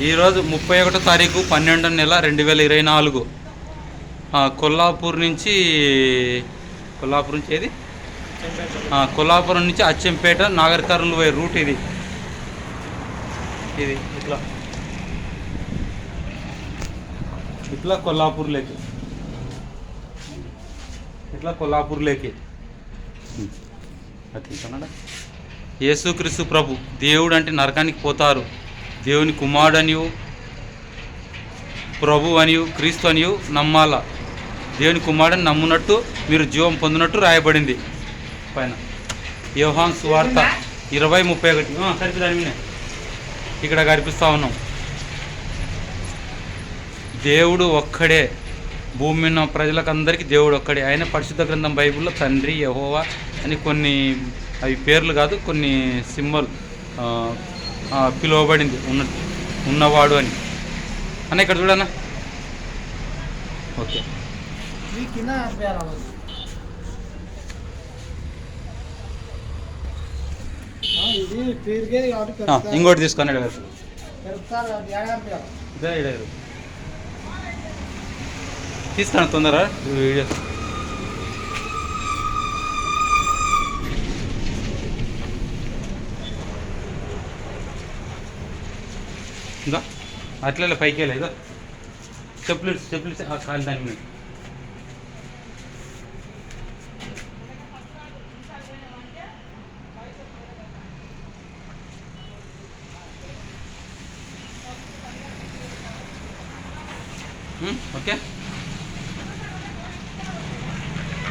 ఈరోజు ముప్పై ఒకటో తారీఖు పన్నెండో నెల రెండు వేల ఇరవై నాలుగు. కొల్లాపూర్ నుంచి కొల్లాపూర్ నుంచి ఏది? కొల్లాపురం నుంచి అచ్చంపేట నాగర్ కర్నూలు పోయే రూట్ ఇది. ఇది ఇట్లా. ఇట్లా కొల్లాపూర్లోకి ఇట్లా కొల్లాపూర్లోకి యేసుక్రీస్తు ప్రభు దేవుడు అంటే నరకానికి పోతారు. దేవుని కుమారుడు ప్రభు అనియు క్రీస్తు అనియు నమ్మాల? దేవుని కుమారుడని నమ్మునట్టు మీరు జీవం పొందినట్టు రాయబడింది. పైన. యోహాన్ సువార్త ఇరవై ముప్పై ఒకటి. ఆ, ఇక్కడ కనిపిస్తూ ఉన్నాం. దేవుడు ఒక్కడే. భూమి ఉన్న ప్రజలకందరికీ దేవుడు ఒక్కడే. ఆయన పరిశుద్ధ గ్రంథం బైబిల్లో తండ్రి యహోవా అని కొన్ని అవి పేర్లు కాదు కొన్ని సింబల్ పిలువబడింది ఉన్న ఉన్నవాడు అని. అన్న ఇక్కడ చూడన్నా. ఓకే. ఇంకోటి తీసుకొని తీస్తాను తొందర వీడియో. ఇంకా అట్లా పైకి వెళ్ళా చెప్పులు చెప్పులు ఆ కాలు దాని మీద. ఓకే.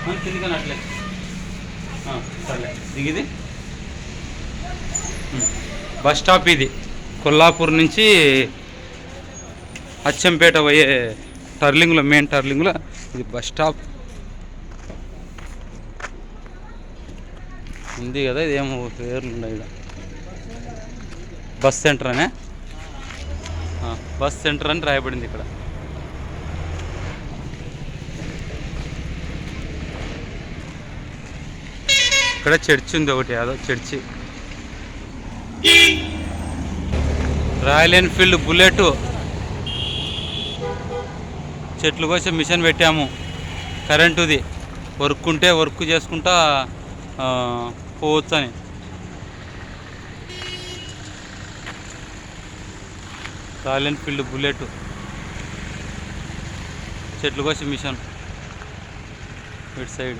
ఆ, అట్లే. సర్లే. దిగిది. బస్ స్టాప్ ఇది. కొల్లాపూర్ నుంచి అచ్చంపేట పోయే టర్లింగ్లో మెయిన్ టర్లింగ్లో ఇది బస్ స్టాప్. ఉంది కదా ఇదేమో పేర్లు ఉన్నాయి ఇక్కడ బస్ సెంటర్ అనే? బస్ సెంటర్ అని రాయబడింది ఇక్కడ. ఇక్కడ చర్చి ఉంది ఒకటి అదో చర్చి. Royal Enfield bullet. చెట్లు కోసం మిషన్ పెట్టాము. కరెంటుది. వర్క్ ఉంటే వర్క్ చేసుకుంటా పోవచ్చు అని రాయల్ ఎన్ఫీల్డ్ బుల్లెట్. చెట్లు కోసం మిషన్. ఇటు సైడ్.